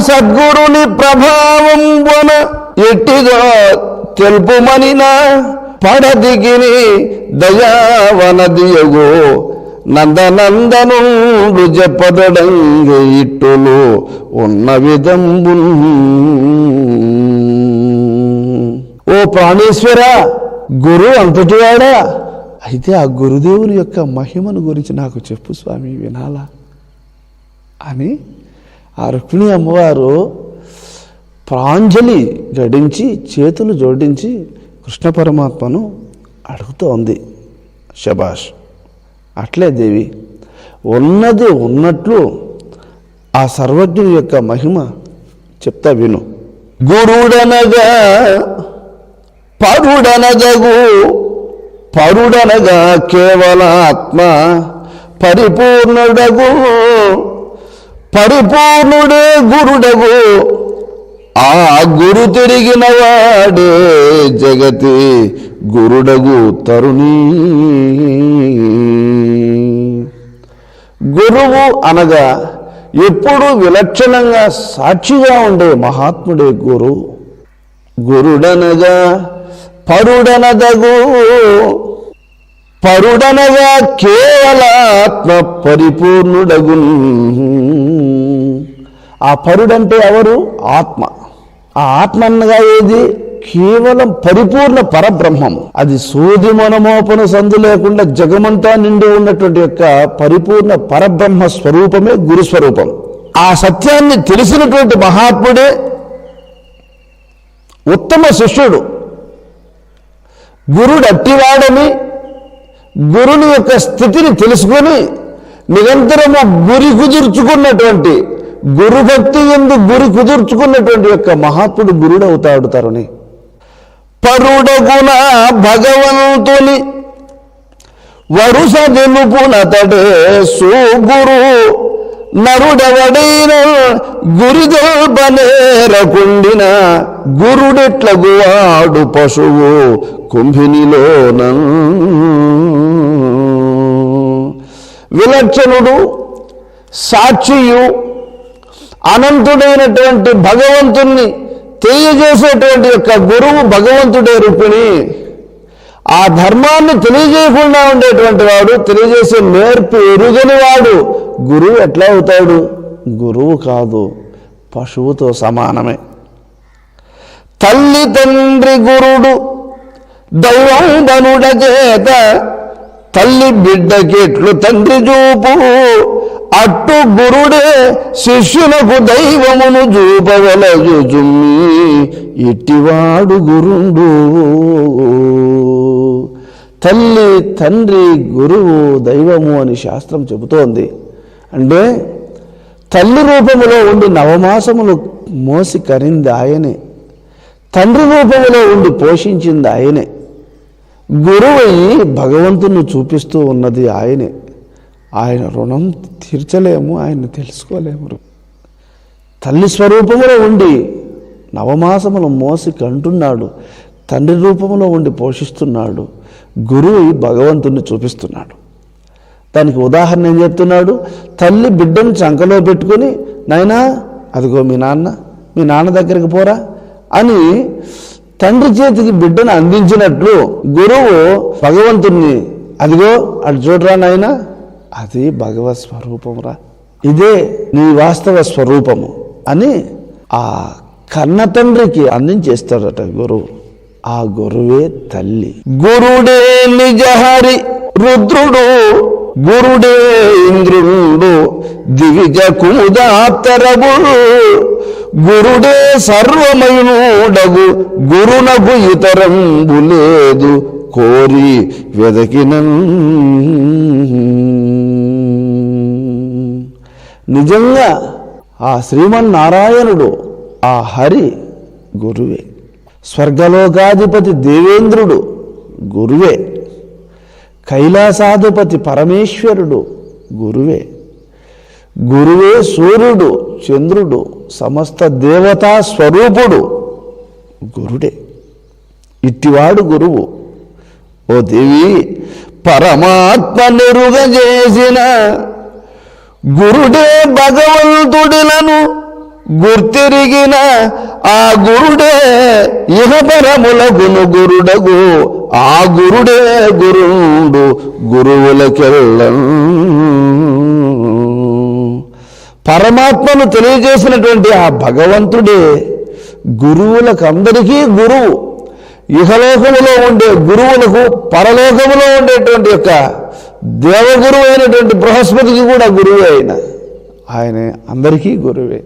సద్గురుని ప్రభావం వన ఎట్టిగా తెలుపుమనిన పడదిగిని దయావనదియగో నందనందను చెప్పదడంగ ఇట్టులు ఉన్న విధంబు ఓ ప్రాణేశ్వర గురు అంతటివాడా? అయితే ఆ గురుదేవుని యొక్క మహిమను గురించి నాకు చెప్పు స్వామి వినాలా? అని ఆ రుక్మిణి అమ్మవారు ప్రాంజలి గడించి చేతులు జోడించి కృష్ణ పరమాత్మను అడుగుతోంది శబాష్ అట్లే దేవి ఉన్నది ఉన్నట్లు ఆ సర్వజ్ఞుని యొక్క మహిమ చెప్తా విను. గురుడనగా పరుడనగగు పరుడనగా కేవల ఆత్మ పరిపూర్ణుడగు. పరిపూర్ణుడే గురుడగు. ఆ గురు తిరిగిన వాడే జగతి గురుడగు తరుణీ. గురువు అనగా ఎప్పుడు విలక్షణంగా సాక్షిగా ఉండే మహాత్ముడే గురు. గురుడనగా పరుడనదగు. పరుడనగా కేవల ఆత్మ పరిపూర్ణుడగు ఆ పరుడంటే ఎవరు? ఆత్మ. ఆ ఆత్మ అనగా ఏది? కేవలం పరిపూర్ణ పరబ్రహ్మం. అది సూది మనమోపన సందు లేకుండా జగమంతా నిండి ఉన్నటువంటి యొక్క పరిపూర్ణ పరబ్రహ్మ స్వరూపమే గురు స్వరూపం. ఆ సత్యాన్ని తెలిసినటువంటి మహాత్ముడే ఉత్తమ శిష్యుడు. గురుడు అట్టివాడని గురుని యొక్క స్థితిని తెలుసుకొని నిరంతరము గురి కుదుర్చుకున్నటువంటి గురుభక్తి ఎందు గురి కుదుర్చుకున్నటువంటి యొక్క మహాత్ముడు గురుడవుతాడు తరుణి పరుడగున భగవంతుని వరుస నిలుపునతడే సుగురు నరుడెవడైన గురిదల్పనేరకుండిన గురుడెట్లగువాడు పశువు కుంభినిలోన. విలక్షణుడు సాక్షియు అనంతుడైనటువంటి భగవంతుణ్ణి తెలియజేసేటువంటి యొక్క గురువు భగవంతుడే రూపిణి ఆ ధర్మాన్ని తెలియజేయకుండా ఉండేటువంటి వాడు తెలియజేసే నేర్పు ఎరుగని వాడు గురువు ఎట్లా అవుతాడు? గురువు కాదు పశువుతో సమానమే. తల్లి తండ్రి గురుడు దైవం ధనుడ చేత తల్లి బిడ్డకెట్లు తండ్రి చూపు? అట్టు గురుడే శిష్యులకు దైవమును చూపవలజు జుమ్మి ఇట్టివాడు గురుండు. తల్లి తండ్రి గురువు దైవము అని శాస్త్రం చెబుతోంది. అంటే తల్లి రూపములో ఉండి నవమాసములు మోసి కరింది ఆయనే. తండ్రి రూపములో ఉండి పోషించింది ఆయనే. గురువయ్యి భగవంతుని చూపిస్తూ ఉన్నది ఆయనే. ఆయన రుణం తీర్చలేము ఆయన తెలుసుకోలేము. తల్లి స్వరూపములో ఉండి నవమాసములు మోసి కంటున్నాడు తండ్రి రూపంలో ఉండి పోషిస్తున్నాడు గురువు భగవంతుణ్ణి చూపిస్తున్నాడు. దానికి ఉదాహరణ ఏం చెప్తున్నాడు? తల్లి బిడ్డను చంకలో పెట్టుకొని నాయనా అదిగో మీ నాన్న మీ నాన్న దగ్గరికి పోరా అని తండ్రి చేతికి బిడ్డను అందించినట్లు గురువు భగవంతుణ్ణి అదిగో అటు చూడరా నాయనా అది భగవత్ స్వరూపమురా ఇదే నీ వాస్తవ స్వరూపము అని ఆ కన్న తండ్రికి అందించేస్తాడట గురువు. ఆ గురువే తల్లి. గురుడే నిజహరి రుద్రుడు గురుడే ఇంద్రుడు దివిజ కుముదాప్తరవుడు గురుడే సర్వమయుడగు గురునకు ఇతరంబు లేదు కోరి వెదకినన్. నిజంగా ఆ శ్రీమన్నారాయణుడు ఆ హరి గురువే. స్వర్గలోకాధిపతి దేవేంద్రుడు గురువే. కైలాసాధిపతి పరమేశ్వరుడు గురువే. గురువే సూర్యుడు చంద్రుడు సమస్త దేవతా స్వరూపుడు గురుడే. ఇట్టివాడు గురువు. ఓ దేవి పరమాత్మ నెరుగజేసిన గురుడే భగవంతుడిలను గుర్తిరిగిన ఆ గురుడే ఇహపరములగును గురుడగు. ఆ గురుడే గురుడు గురువులకెళ్ళం పరమాత్మను తెలియజేసినటువంటి ఆ భగవంతుడే గురువులకు అందరికీ గురువు. ఇహలోకములో ఉండే గురువులకు పరలోకములో ఉండేటువంటి యొక్క దేవగురువు అయినటువంటి బృహస్పతికి కూడా గురువు అయిన ఆయన అందరికీ గురువే.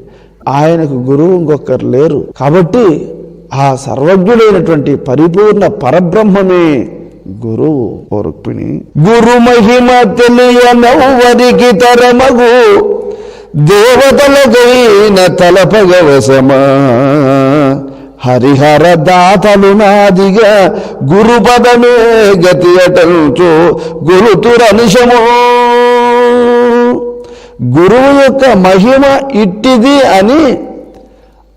ఆయనకు గురువు ఇంకొకరు లేరు. కాబట్టి ఆ సర్వజ్ఞుడైనటువంటి పరిపూర్ణ పరబ్రహ్మమే గురువు ఓ రుక్మిణి గురు మహిమ తెలియనవరికి తరమగు దేవతలకైన తలపగవసమా హరిహర దాతలు నాదిగా గురుపదమే గతి అటంచు గురుతురనిశము. గురువు యొక్క మహిమ ఇట్టిది అని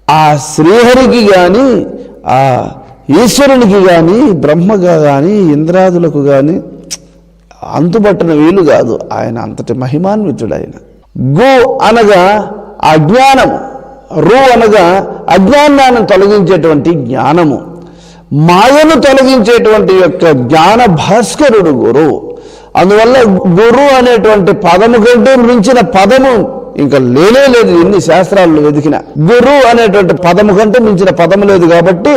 ఆ శ్రీహరికి కానీ ఆ ఈశ్వరునికి కానీ బ్రహ్మగా కానీ ఇంద్రాదులకు కానీ అంతుపట్టిన వీలు కాదు. ఆయన అంతటి మహిమాన్వితుడు ఆయన గు అనగా అజ్ఞానము రు అనగా అజ్ఞానాన్ని తొలగించేటువంటి జ్ఞానము. మాయను తొలగించేటువంటి యొక్క జ్ఞాన భాస్కరుడు గురువు అందువల్ల గురు అనేటువంటి పదము కంటే మించిన పదము ఇంకా లేనే లేదు. ఎన్ని శాస్త్రాలు వెతికిన. గురు అనేటువంటి పదము కంటే మించిన పదము లేదు కాబట్టి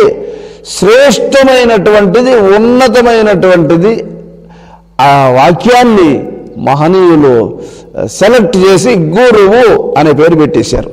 శ్రేష్టమైనటువంటిది ఉన్నతమైనటువంటిది ఆ వాక్యాన్ని మహనీయులు సెలెక్ట్ చేసి గురువు అనే పేరు పెట్టేశారు.